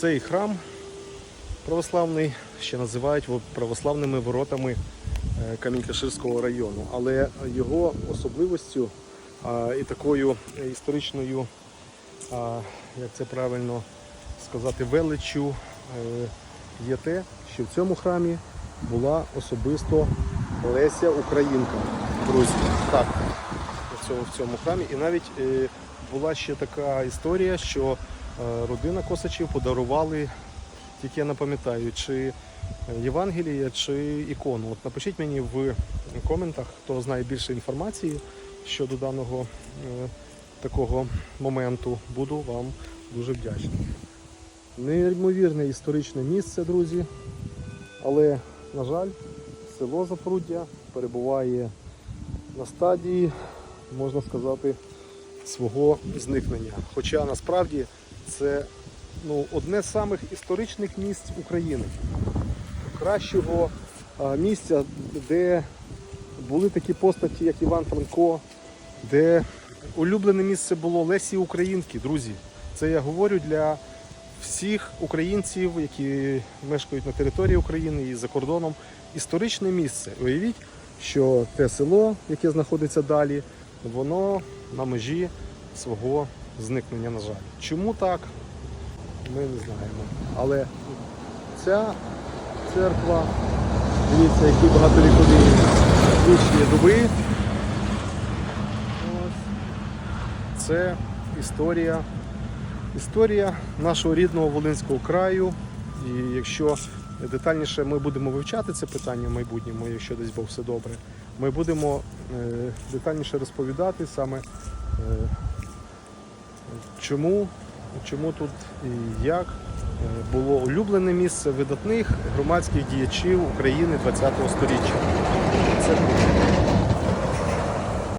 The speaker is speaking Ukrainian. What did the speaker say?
Цей храм православний ще називають православними воротами е, Камінь-Каширського району. Але його особливостю і такою історичною, як це правильно сказати, величчю е, є те, що в цьому храмі була особисто Леся Українка. Друзі, так, в цьому, храмі. І навіть е, була ще така історія, що родина Косачів подарували, тільки я не пам'ятаю, чи Євангеліє, чи ікону. От напишіть мені в коментах, хто знає більше інформації щодо даного е, такого моменту. Буду вам дуже вдячний. Неймовірне історичне місце, друзі. Але, на жаль, село Запруддя перебуває на стадії, можна сказати, свого зникнення. Хоча насправді це ну, одне з самих історичних місць України. Кращого місця, де були такі постаті, як Іван Франко, де улюблене місце було Лесі Українки, друзі. Це я говорю для всіх українців, які мешкають на території України і за кордоном. Історичне місце. Уявіть, що те село, яке знаходиться далі, воно на межі свого зникнення, на жаль. Чому так? Ми не знаємо. Але ця церква, дивіться, які багатовікові вічні дуби. Це історія Історія нашого рідного Волинського краю. І якщо детальніше ми будемо вивчати це питання в майбутньому, якщо десь Бог все добре, ми будемо е, детальніше розповідати саме, е, чому, чому тут і як е, було улюблене місце видатних громадських діячів України ХХ століття.